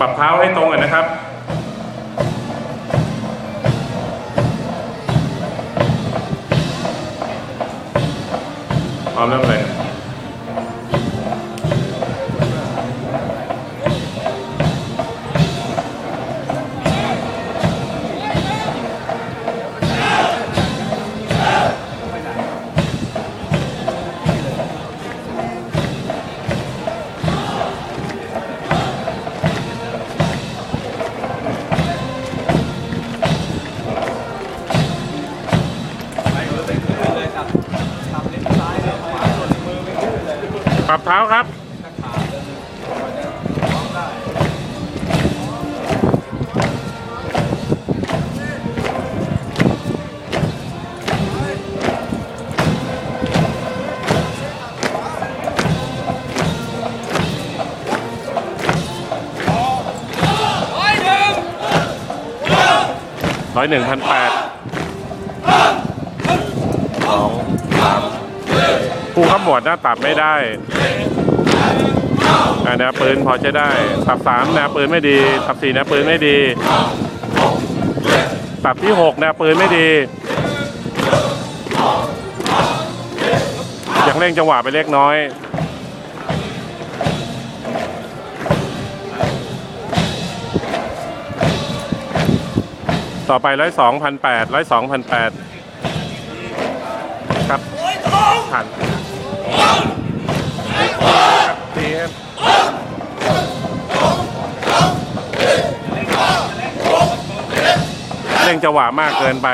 ปรับเท้าให้ตรงกันนะครับพร้อมเริ่มเลย ปรับเท้าครับร้อยหนึ่งพันแปด ผู้ขมวดหน้าตัดไม่ได้อ่าแนวปืนพอใช้ได้ ตับสามแนวปืนไม่ดี ตับสี่แนวปืนไม่ดี ตับที่หกแนวปืนไม่ดียังเร่งจังหวะไปเล็กน้อยต่อไปร้อยสองพันแปดร้อยสองพันแปดครับผ่านครับดีครับ เร่งจังหวะมากเกินไป